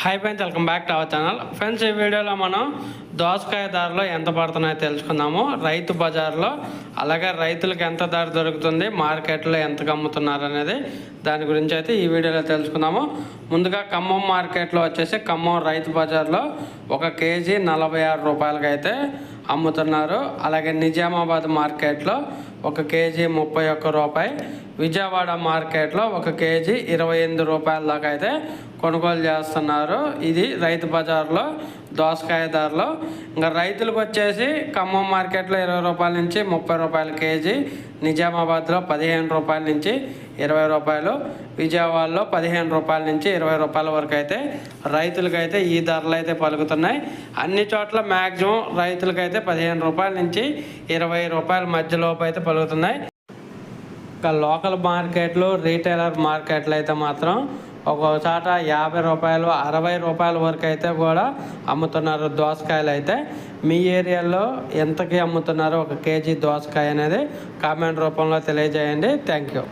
Hi friends welcome back to our channel friends ఈ వీడియోలో మనం దోసకాయ ధరలు ఎంత పడుతున్నాయో తెలుసుకుందాము. రైతు బజార్లో అలాగే రైతులకు ఎంత ధర దొరుకుతుంది మార్కెట్లో ఎంతకు అమ్ముతున్నారు అనేది దాని గురించి అయితే ఈ వీడియోలో తెలుసుకుందాము. ముందుగా ఖమ్మం మార్కెట్లో వచ్చేసి ఖమ్మం రైతు బజార్లో ఒక కేజీ నలభై ఆరు రూపాయలకైతే అమ్ముతున్నారు. అలాగే నిజామాబాద్ మార్కెట్లో ఒక కేజీ ముప్పై ఒక్క రూపాయి విజయవాడ మార్కెట్లో ఒక కేజీ ఇరవై ఎనిమిది రూపాయల దాకా అయితే కొనుగోలు చేస్తున్నారు. ఇది రైతు బజార్లో దోసకాయ ధరలు ఇంకా రైతులకు వచ్చేసి ఖమ్మం మార్కెట్లో ఇరవై రూపాయల నుంచి ముప్పై రూపాయల కేజీ నిజామాబాద్లో పదిహేను రూపాయల నుంచి ఇరవై రూపాయలు విజయవాడలో పదిహేను రూపాయల నుంచి ఇరవై రూపాయల వరకు అయితే రైతులకైతే ఈ ధరలు అయితే పలుకుతున్నాయి. అన్ని చోట్ల మ్యాక్సిమం రైతులకైతే పదిహేను రూపాయల నుంచి ఇరవై రూపాయల మధ్యలోపు అయితే పలుకుతున్నాయి. ఇక లోకల్ మార్కెట్లు రీటైలర్ మార్కెట్లు అయితే మాత్రం ఒక చాట యాభై రూపాయలు అరవై రూపాయల వరకు అయితే కూడా అమ్ముతున్నారు దోసకాయలు అయితే. మీ ఏరియాలో ఎంతకి అమ్ముతున్నారు ఒక కేజీ దోసకాయ అనేది కామెంట్ రూపంలో తెలియజేయండి. Thank you.